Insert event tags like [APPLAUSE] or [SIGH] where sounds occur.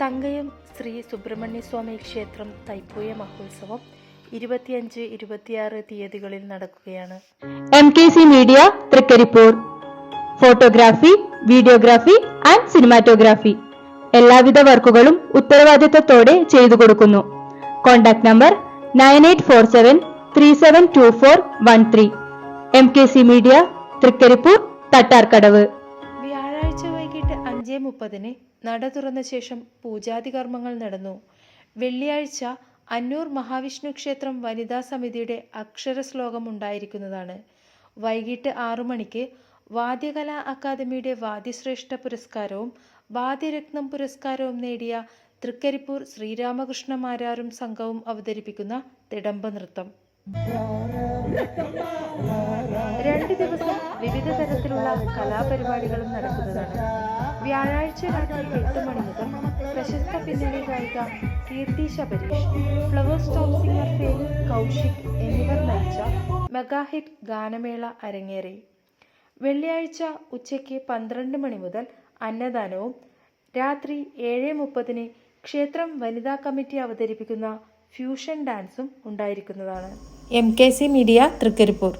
തങ്കയം ശ്രീ സുബ്രഹ്മണ്യസ്വാമി ക്ഷേത്രം തൈപ്പൂയ മഹോത്സവം ഇരുപത്തിയഞ്ച് ഇരുപത്തിയാറ് തീയതികളിൽ നടക്കുകയാണ്. M K C media Trikaripur. Photography videography and cinematography എല്ലാവിധ വർക്കുകളും ഉത്തരവാദിത്തത്തോടെ ചെയ്തു കൊടുക്കുന്നു. Contact number nine eight four seven three seven two four one three. M K C media Trikaripur Thattarkadavu. വ്യാഴാഴ്ച മുപ്പതിന് നട തുറന്ന ശേഷം പൂജാതി കർമ്മങ്ങൾ നടന്നു. വെള്ളിയാഴ്ച അന്നൂർ മഹാവിഷ്ണു ക്ഷേത്രം വനിതാ സമിതിയുടെ അക്ഷര ശ്ലോകം ഉണ്ടായിരിക്കുന്നതാണ്. വൈകിട്ട് ആറു മണിക്ക് വാദ്യകലാ അക്കാദമിയുടെ വാദ്യശ്രേഷ്ഠ പുരസ്കാരവും വാദ്യരത്നം പുരസ്കാരവും നേടിയ തൃക്കരിപ്പൂർ ശ്രീരാമകൃഷ്ണ മാരാരും സംഘവും അവതരിപ്പിക്കുന്ന തിടമ്പ നൃത്തം. [LAUGHS] വിവിധ തരത്തിലുള്ള കലാപരിപാടികളും നടക്കുന്നതാണ്. വ്യാഴാഴ്ച രാത്രി എട്ട് മണി മുതൽ പ്രശസ്ത പിന്നണി ഗായിക Keerthi Shabareesh flowers top singer fame Kaushik എന്നിവർ നയിച്ച മെഗാഹിറ്റ് ഗാനമേള അരങ്ങേറി. വെള്ളിയാഴ്ച ഉച്ചയ്ക്ക് പന്ത്രണ്ട് മണി മുതൽ അന്നദാനവും രാത്രി ഏഴ് മുപ്പതിന് ക്ഷേത്രം വനിതാ കമ്മിറ്റി അവതരിപ്പിക്കുന്ന ഫ്യൂഷൻ ഡാൻസും ഉണ്ടായിരിക്കുന്നതാണ്. M K C media Trikaripur.